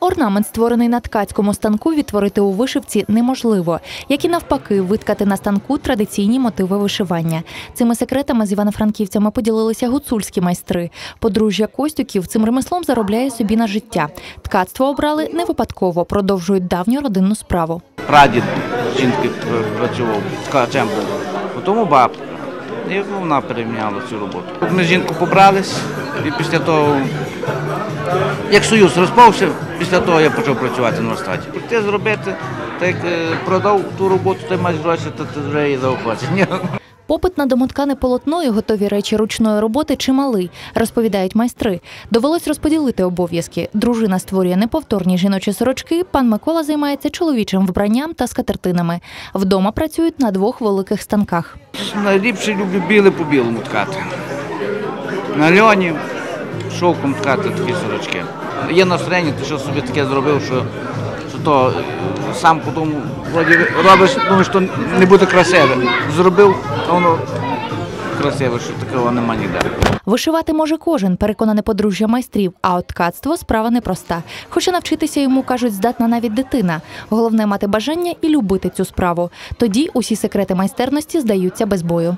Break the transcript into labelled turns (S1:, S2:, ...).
S1: Орнамент, створений на ткацькому станку, відтворити у вишивці неможливо, як і навпаки, виткати на станку традиційні мотиви вишивання. Цими секретами з івано-франківцями поділилися гуцульські майстри. Подружжя Костюків цим ремеслом заробляє собі на життя. Ткацтво обрали не випадково, продовжують давню родинну справу.
S2: прадід жінки пр- працював ткачем був. Тому бабка. І вона перейняла цю роботу. Ми з жінкою побрались, і після того, як союз розпався, після того я почав працювати на верстаті. Ти зробити, так е, продав ту роботу, ти маєш гроші, то ти вже її заохочення.
S1: Попит на домоткане полотно і готові речі ручної роботи чималий, розповідають майстри. Довелось розподілити обов'язки. Дружина створює неповторні жіночі сорочки. Пан Микола займається чоловічим вбранням та скатертинами. Вдома працюють на двох великих станках.
S2: Найліпше люблю біле по білому ткати. На льоні шовком ткати такі сорочки. Є настроєння, ти що собі таке зробив, що, що то е, сам потім вроді робиш, думаєш, що не буде красиве. Зробив, а воно красиве, що такого нема ніде.
S1: Вишивати може кожен, переконане подружжя майстрів. А от ткацтво справа непроста. Хоча навчитися йому кажуть, здатна навіть дитина. Головне мати бажання і любити цю справу. Тоді усі секрети майстерності здаються без бою.